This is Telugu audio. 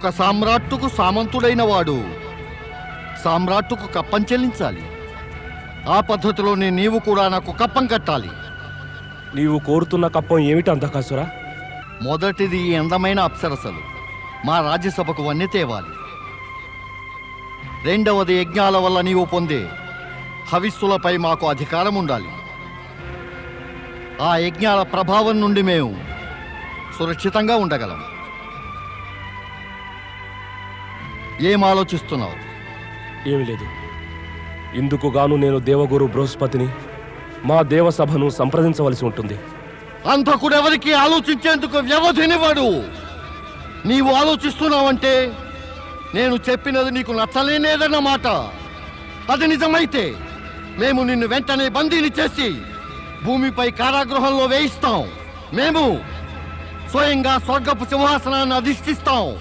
ఒక సామ్రాట్టుకు సామంతుడైన వాడు సామ్రాట్టుకు కప్పం చెల్లించాలి. ఆ పద్ధతిలోనే నీవు కూడా నాకు కప్పం కట్టాలి. నీవు కోరుతున్న కప్పం ఏమిటి అంధకాసురా? మొదటిది ఈ అందమైన అప్సరసలు. మా రాజ్యసభకు వన్నె తేవాలి. రెండవది యజ్ఞాల వల్ల నీవు పొందే హవిస్సులపై మాకు అధికారం ఉండాలి. ఆ యజ్ఞాల ప్రభావం నుండి మేము సురక్షితంగా ఉండగలం. ఏం ఆలోచిస్తున్నావు? ఏమీ లేదు. ఇందుకు గాను నేను దేవగురు బృహస్పతిని మా దేవసభను సంప్రదించవలసి ఉంటుంది. అంతకుడెవరికి ఆలోచించేందుకు వ్యవధినివ్వడు. నీవు ఆలోచిస్తున్నావంటే నేను చెప్పినది నీకు నచ్చలేనేదన్నమాట. అది నిజమైతే మేము నిన్ను వెంటనే బందీని చేసి భూమిపై కారాగృహంలో వేయిస్తాం. మేము స్వయంగా స్వర్గపు సింహాసనాన్ని అధిష్ఠిస్తాం.